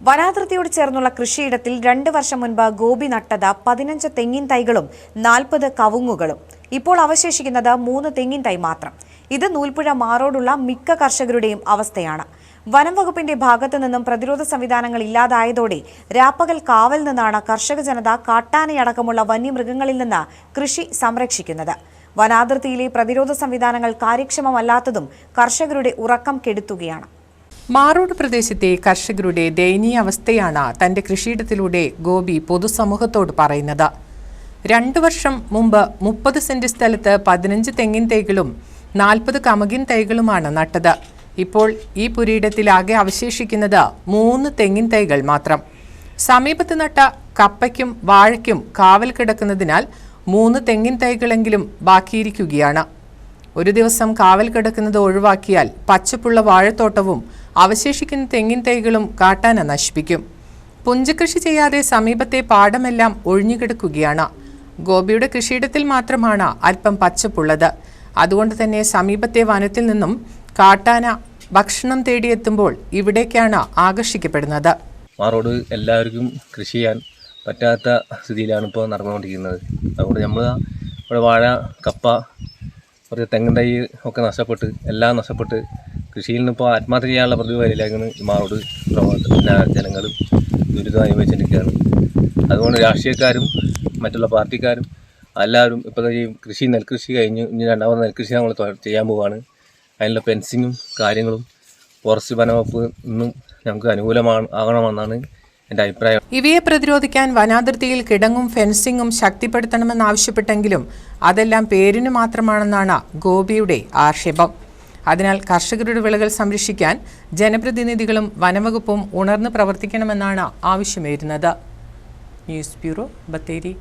വനാതിർത്തിയോട് ചേർന്നുള്ള കൃഷിയിടത്തിൽ രണ്ട് വർഷം മുൻപ് ഗോപി നട്ടത് പതിനഞ്ച് തെങ്ങിൻ തൈകളും നാൽപ്പത് കവുങ്ങുകളും. ഇപ്പോൾ അവശേഷിക്കുന്നത് മൂന്ന് തെങ്ങിൻ തൈ മാത്രം. ഇത് നൂൽപ്പുഴ മാറോടുള്ള മിക്ക കർഷകരുടെയും അവസ്ഥയാണ്. വനം വകുപ്പിന്റെ ഭാഗത്തു നിന്നും പ്രതിരോധ സംവിധാനങ്ങൾ ഇല്ലാതായതോടെ രാപ്പകൽ കാവൽ നിന്നാണ് കർഷക ജനത കാട്ടാനയടക്കമുള്ള വന്യമൃഗങ്ങളിൽ നിന്ന് കൃഷി സംരക്ഷിക്കുന്നത്. വനാതിർത്തിയിലെ പ്രതിരോധ സംവിധാനങ്ങൾ കാര്യക്ഷമമല്ലാത്തതും കർഷകരുടെ ഉറക്കം കെടുത്തുകയാണ്. മാറോട് പ്രദേശത്തെ കർഷകരുടെ ദയനീയ അവസ്ഥയാണ് തന്റെ കൃഷിയിടത്തിലൂടെ ഗോപി പൊതുസമൂഹത്തോട് പറയുന്നത്. രണ്ടു വർഷം മുമ്പ് മുപ്പത് സെന്റ് സ്ഥലത്ത് പതിനഞ്ച് തെങ്ങിൻ തൈകളും നാൽപ്പത് കമകിൻ തൈകളുമാണ് നട്ടത്. ഇപ്പോൾ ഈ പുരയിടത്തിലാകെ അവശേഷിക്കുന്നത് മൂന്ന് തെങ്ങിൻ തൈകൾ മാത്രം. സമീപത്ത് നട്ട കപ്പയ്ക്കും വാഴയ്ക്കും കാവൽ കിടക്കുന്നതിനാൽ മൂന്ന് തെങ്ങിൻ തൈകളെങ്കിലും ബാക്കിയിരിക്കുകയാണ്. ഒരു ദിവസം കാവൽ കിടക്കുന്നത് ഒഴിവാക്കിയാൽ പച്ചപ്പുള്ള വാഴത്തോട്ടവും അവശേഷിക്കുന്ന തെങ്ങിൻ തൈകളും കാട്ടാന നശിപ്പിക്കും. പുഞ്ചകൃഷി ചെയ്യാതെ സമീപത്തെ പാടമെല്ലാം ഒഴിഞ്ഞുകിടക്കുകയാണ്. ഗോപിയുടെ കൃഷിയിടത്തിൽ മാത്രമാണ് അല്പം പച്ചപ്പുള്ളത്. അതുകൊണ്ട് തന്നെ സമീപത്തെ വനത്തിൽ നിന്നും കാട്ടാന ഭക്ഷണം തേടിയെത്തുമ്പോൾ ഇവിടേക്കാണ് ആകർഷിക്കപ്പെടുന്നത്. മാറോട് എല്ലാവർക്കും കൃഷി ചെയ്യാൻ പറ്റാത്ത സ്ഥിതിയിലാണ് ഇപ്പോൾ നടന്നുകൊണ്ടിരിക്കുന്നത്. അതുകൊണ്ട് നമ്മൾ ഇവിടെ വാഴ കപ്പ കുറച്ച് തെങ്ങിൻ തൈ ഒക്കെ നഷ്ടപ്പെട്ട് എല്ലാം നഷ്ടപ്പെട്ട് കൃഷിയിൽ നിന്ന് ഇപ്പോൾ ആത്മഹത്യ ചെയ്യാനുള്ള പ്രതിഫലയിലേക്കാണ് ഈ മാറോട് ദുരിതം അനുഭവിച്ചിരിക്കുകയാണ് അതുകൊണ്ട് രാഷ്ട്രീയക്കാരും മറ്റുള്ള പാർട്ടിക്കാരും എല്ലാവരും ഇപ്പോൾ ഈ കൃഷി നെൽകൃഷി കഴിഞ്ഞ് ഇനി രണ്ടാമത് നെൽകൃഷി നമ്മൾ ചെയ്യാൻ പോവുകയാണ് അതിനുള്ള ഫെൻസിങ്ങും കാര്യങ്ങളും ഫോറസ്റ്റ് വനവകുപ്പ് ഇന്നും ഞങ്ങൾക്ക് അനുകൂലമാണ് ആകണമെന്നാണ് എന്റെ അഭിപ്രായം. ഇവയെ പ്രതിരോധിക്കാൻ വനാതിർത്തിയിൽ കിടങ്ങും ഫെൻസിങ്ങും ശക്തിപ്പെടുത്തണമെന്നാവശ്യപ്പെട്ടെങ്കിലും അതെല്ലാം പേരിന് മാത്രമാണെന്നാണ് ഗോപിയുടെ ആക്ഷേപം. അതിനാൽ കർഷകരുടെ വിളകൾ സംരക്ഷിക്കാൻ ജനപ്രതിനിധികളും വനവകുപ്പും ഉണർന്ന് പ്രവർത്തിക്കണമെന്നാണ് ആവശ്യമേറുന്നത്. News bureau Bathery.